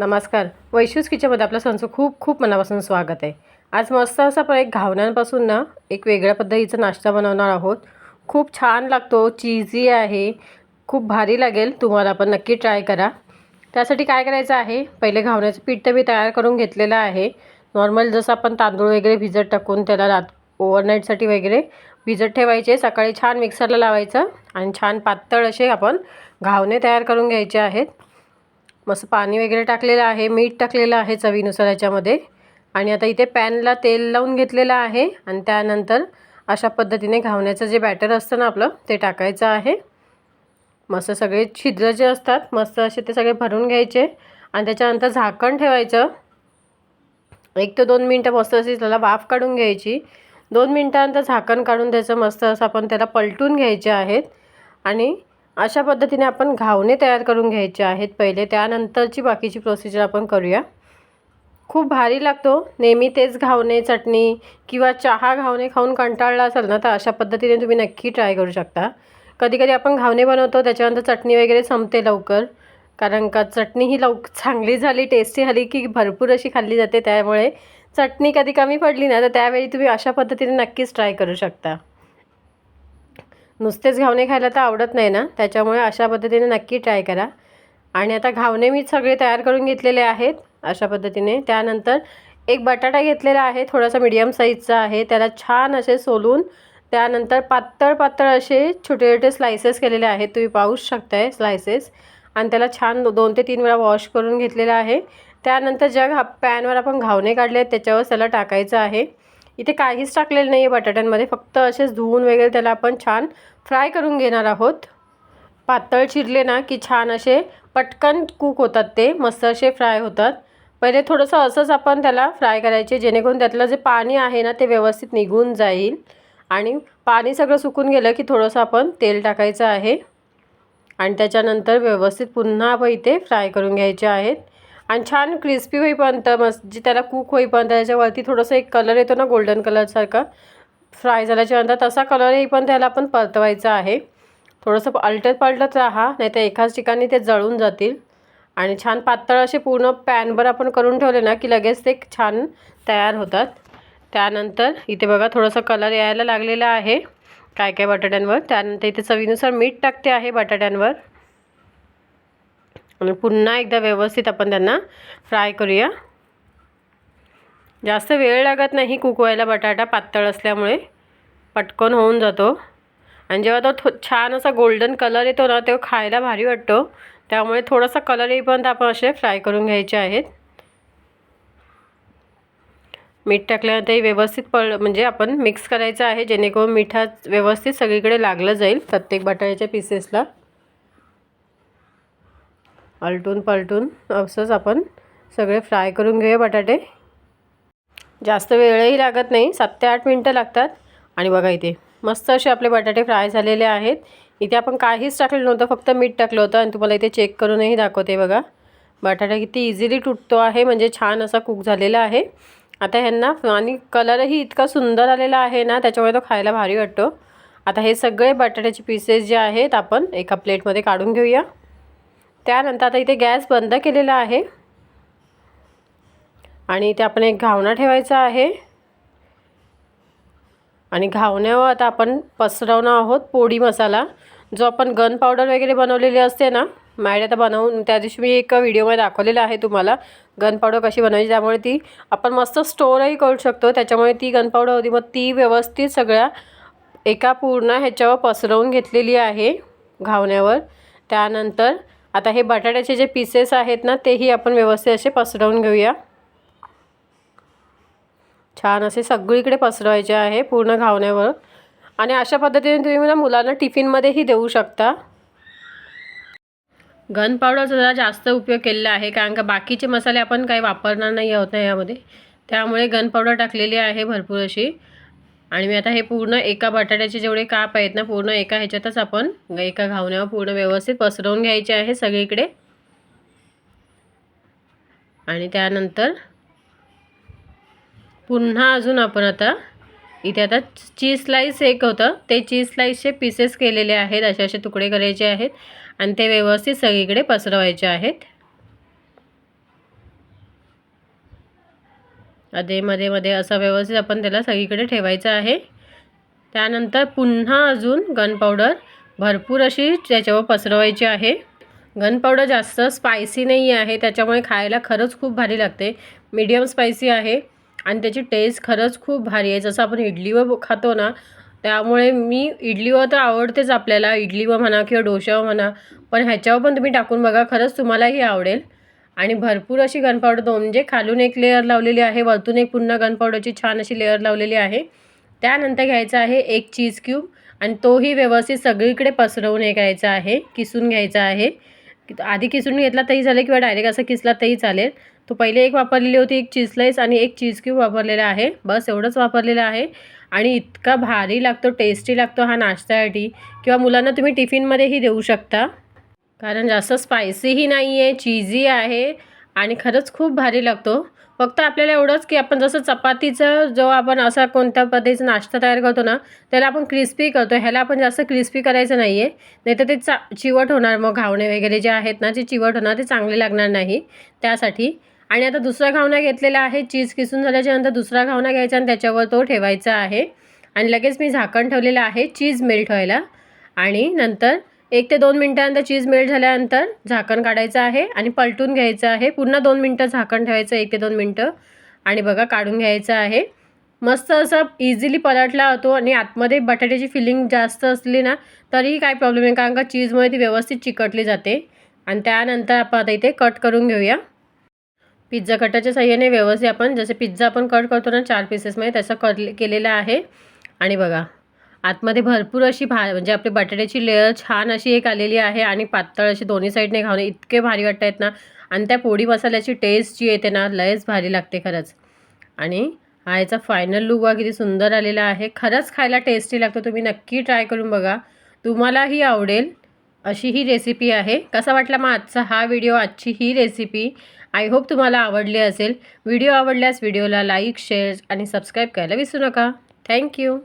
नमस्कार. वैशूज किचनमध्ये आपलं संच खूप खूप मनापासून स्वागत आहे. आज मस्त असं आपण एक घावण्यांपासून ना एक वेगळ्या पद्धतीचा नाश्ता बनवणार आहोत. खूप छान लागतो चीजी आहे खूप भारी लागेल. तुम्हाला पण नक्की ट्राय करा. त्यासाठी काय करायचं आहे? पहिले घावण्याचं पीठ तर मी तयार करून घेतलेलं आहे. नॉर्मल जसं आपण तांदूळ वगैरे भिजत टाकून त्याला रात ओव्हरनाईटसाठी वगैरे भिजत ठेवायचे. सकाळी छान मिक्सरला लावायचं आणि छान पातळ असे आपण घावणे तयार करून घ्यायचे आहेत. मस्त पाणी वगैरे टाकलेलं आहे मीठ टाकलेलं आहे चवीनुसार याच्यामध्ये. आणि आता इथे पॅनला तेल लावून घेतलेलं आहे आणि त्यानंतर अशा पद्धतीने घावण्याचं जे बॅटर असतं ना आपलं ते टाकायचं आहे. मस्त सगळे छिद्र जे असतात मस्त असे ते सगळे भरून घ्यायचे आणि त्याच्यानंतर झाकण ठेवायचं. एक ते दोन मिनटं मस्त अशी त्याला वाफ काढून घ्यायची. दोन मिनटानंतर झाकण काढून त्याचं मस्त असं आपण त्याला पलटून घ्यायचे आहेत. आणि अशा पद्धतीने आपण घावणे तयार करून घ्यायचे आहेत पहिले. त्यानंतरची बाकीची प्रोसिजर आपण करूया. खूप भारी लागतो. नेहमी तेच घावणे चटणी किंवा चहा घावणे खाऊन कंटाळला असेल ना तर अशा पद्धतीने तुम्ही नक्की ट्राय करू शकता. कधी कधी आपण घावणे बनवतो त्याच्यानंतर चटणी वगैरे संपते लवकर. कारण का चटणी ही लव चांगली झाली टेस्टी झाली की भरपूर अशी खाल्ली जाते. त्यामुळे चटणी कधी कमी पडली ना तर त्यावेळी तुम्ही अशा पद्धतीने नक्कीच ट्राय करू शकता. नुसतेच घावणे खायला तर आवडत नाही ना? त्याच्यामुळे अशा पद्धतीने नक्की ट्राय करा. आणि आता घावणे मी सगळे तयार करून घेतलेले आहेत अशा पद्धतीने. त्यानंतर एक बटाटा घेतलेला आहे थोडासा मीडियम साईजचा आहे. त्याला छान असे सोलून त्यानंतर पातळ पातळ असे छोटे छोटे स्लायसेस केलेले आहेत. तुम्ही पाहूच शकताय स्लायसेस आणि त्याला छान दोन ते तीन वेळा वॉश करून घेतलेला आहे. त्यानंतर ज्या घा पॅनवर आपण घावणे काढले आहेत त्याच्यावर त्याला टाकायचं आहे. इथे काहीच टाकलेलं नाही आहे बटाट्यांमध्ये. फक्त असेच धुवून वगैरे त्याला आपण छान फ्राय करून घेणार आहोत. पातळ चिरले ना की छान असे पटकन कुक होतात ते मस्त असे फ्राय होतात. पहिले थोडंसं असंच आपण त्याला फ्राय करायचे जेणेकरून त्यातलं जे पाणी आहे ना ते व्यवस्थित निघून जाईल. आणि पाणी सगळं सुकून गेलं की थोडंसं आपण तेल टाकायचं आहे. आणि त्याच्यानंतर व्यवस्थित पुन्हा आपण इथे फ्राय करून घ्यायचे आहेत. आणि छान क्रिस्पी होईपर्यंत मस्त जे त्याला कुक होईपर्यंत त्याच्यावरती थोडंसं एक कलर येतो ना गोल्डन कलरसारखा फ्राय झाल्याच्यानंतर तसा कलर येईपर्यंत त्याला आपण परतवायचा आहे. थोडंसं अलटत पलटत राहा नाही तर एकाच ठिकाणी ते जळून जातील. आणि छान पातळ असे पूर्ण पॅनवर आपण करून ठेवले ना की लगेच ते छान तयार होतात. त्यानंतर इथे बघा थोडंसं कलर यायला लागलेला आहे. काय काय बटाट्यांवर? त्यानंतर इथे चवीनुसार मीठ टाकते आहे बटाट्यांवर. आणि पुन्हा एकदा व्यवस्थित आपण त्यांना फ्राय करूया. जास्त वेळ लागत नाही कुक व्हायला बटाटा पातळ असल्यामुळे. पटकन होऊन जातो. आणि जेव्हा तो थो छान असा गोल्डन कलर येतो ना तेव्हा खायला भारी वाटतो. त्यामुळे थोडासा कलर येईपर्यंत आपण असे फ्राय करून घ्यायचे आहेत. मीठ टाकल्यानंतरही व्यवस्थित पळ म्हणजे आपण मिक्स करायचं आहे जेणेकरून मिठात व्यवस्थित सगळीकडे लागलं जाईल प्रत्येक बटाट्याच्या पीसेसला अलटून पलटून असंच आपण सगळे फ्राय करून घेऊया बटाटे. जास्त वेळही लागत नाही सात ते आठ मिनटं लागतात. आणि बघा इथे मस्त असे आपले बटाटे फ्राय झालेले आहेत. इथे आपण काहीच टाकलेलं नव्हतं फक्त मीठ टाकलं होतं. आणि तुम्हाला इथे चेक करूनही दाखवते बघा. बटाटा किती इझिली तुटतो आहे म्हणजे छान असा कुक झालेला आहे. आता ह्यांना आणि कलरही इतका सुंदर आलेला आहे ना त्याच्यामुळे तो खायला भारी वाटतो. आता हे सगळे बटाट्याचे पीसेस जे आहेत आपण एका प्लेटमध्ये काढून घेऊया. त्यानंतर आता इथे गॅस बंद केलेला आहे. आणि इथे आपण एक घावणा ठेवायचा आहे. आणि घावण्यावर आता आपण पसरवणार आहोत पोडी मसाला. जो आपण गन पावडर वगैरे बनवलेली असते ना मॅड आता बनवून त्या दिवशी मी एक व्हिडिओमध्ये दाखवलेला आहे तुम्हाला. गन पावडर कशी बनवायची त्यामुळे ती आपण मस्त स्टोअरही करू शकतो. त्याच्यामुळे ती गन पावडर होती मग ती व्यवस्थित सगळ्या एका पूर्ण ह्याच्यावर पसरवून घेतलेली आहे घावण्यावर. त्यानंतर आता हे बटाट्याचे जे पीसेस आहेत ना तेही आपण व्यवस्थित असे पसरवून घेऊया. छान असे सगळीकडे पसरवायचे आहे पूर्ण घावण्यावर. आणि अशा पद्धतीने तुम्ही मला मुलांना टिफिनमध्येही देऊ शकता. गन पावडरचा जरा जास्त उपयोग केलेला आहे कारण का बाकीचे मसाले आपण काही वापरणार नाही आहोत ना यामध्ये. त्यामुळे गन पावडर टाकलेली आहे भरपूर अशी. आणि मी आता हे पूर्ण एका बटाट्याचे जेवढे काप आहेत ना पूर्ण एका ह्याच्यातच आपण एका घावण्यावर पूर्ण व्यवस्थित पसरवून घ्यायचे आहे सगळीकडे. आणि त्यानंतर पुन्हा अजून आपण आता इथे आता चीज स्लाईस एक होतं. ते चीज स्लाईसचे पीसेस केलेले आहेत असे असे तुकडे करायचे आहेत आणि ते व्यवस्थित सगळीकडे पसरवायचे आहेत. मध्ये मध्ये मध्ये असं व्यवस्थित आपण त्याला सगळीकडे ठेवायचं आहे. त्यानंतर पुन्हा अजून गन पावडर भरपूर अशी त्याच्यावर पसरवायची आहे. गन पावडर जास्त स्पायसी नाही आहे त्याच्यामुळे खायला खरंच खूप भारी लागते. मीडियम स्पायसी आहे आणि त्याची टेस्ट खरंच खूप भारी आहे. जसं आपण इडलीवर खातो ना त्यामुळे मी इडलीवर तर आवडतेच आपल्याला. इडलीवर म्हणा किंवा डोशावर म्हणा पण ह्याच्यावर पण तुम्ही टाकून बघा खरंच तुम्हालाही आवडेल. आणि भरपूर अशी गनपावडर दोन म्हणजे खालून एक लेअर लावलेली आहे वरतून एक पुन्हा गनपावडरची छान अशी लेअर लावलेली आहे. त्यानंतर घ्यायचं आहे एक चीज क्यूब आणि तोही व्यवस्थित सगळीकडे पसरवून हे घ्यायचा आहे किसून घ्यायचा आहे. आधी किसून घेतला तरी चालेल किंवा डायरेक्ट असं किसला तरी चालेल. तो पहिले एक वापरलेली होती एक चीज स्लाईस आणि एक चीज क्यूब वापरलेला आहे. बस एवढंच वापरलेलं आहे. आणि इतका भारी लागतो टेस्टी लागतो हा नाश्त्यासाठी. किंवा मुलांना तुम्ही टिफिनमध्येही देऊ शकता. कारण जास्त स्पायसीही नाही आहे चीजी आहे आणि खरंच खूप भारी लागतो. फक्त आपल्याला एवढंच की आपण जसं चपातीचं जो आपण असा कोणत्या पद्धतीचा नाश्ता तयार करतो ना त्याला आपण क्रिस्पी करतो. ह्याला आपण जास्त क्रिस्पी करायचं नाही आहे नाही तर ते चा चिवट होणार. मग घावणे वगैरे जे आहेत ना जे चिवट होणार ते चांगले लागणार नाही त्यासाठी. आणि आता दुसरा घावना घेतलेला आहे चीज किसून झाल्याच्यानंतर दुसरा घावना घ्यायचा आणि त्याच्यावर तो ठेवायचा आहे. आणि लगेच मी झाकण ठेवलेलं आहे चीज मेल्ट व्हायला. आणि नंतर एक ते दोन मिनटानंतर चीज मेल्ट झाल्यानंतर झाकण काढायचं आहे आणि पलटून घ्यायचं आहे. पुन्हा दोन मिनटं झाकण ठेवायचं एक ते दोन मिनटं. आणि बघा काढून घ्यायचं आहे. मस्त असं इझिली पलटला होतो आणि आतमध्ये बटाट्याची फिलिंग जास्त असली ना तरीही काय प्रॉब्लेम आहे कारण का चीजमुळे ती व्यवस्थित चिकटली जाते. आणि त्यानंतर आपण आता इथे कट करून घेऊया. पिझ्झा कटाच्या साह्याने व्यवस्थित आपण जसे पिझ्झा आपण कट करतो ना चार पीसेसमध्ये तसं कर केलेलं आहे. आणि बघा आतमध्ये भरपूर अशी भा म्हणजे आपली बटाट्याची लेअर छान अशी एक आलेली आहे आणि पातळ अशी दोन्ही साईडने घावणे इतके भारी वाटत आहेत ना. आणि त्या पोळी मसाल्याची टेस्ट जी येते ना लयच भारी लागते खरंच. आणि हा याचा फायनल लुक बघा किती सुंदर आलेला आहे. खरंच खायला टेस्टी लागतो. तुम्ही नक्की ट्राय करून बघा. तुम्हालाही आवडेल अशी ही रेसिपी आहे. कसा वाटला मग आजचा हा व्हिडिओ आजची ही रेसिपी आय होप तुम्हाला आवडली असेल. व्हिडिओ आवडल्यास व्हिडिओला लाईक शेअर आणि सबस्क्राईब करायला विसरू नका. थँक्यू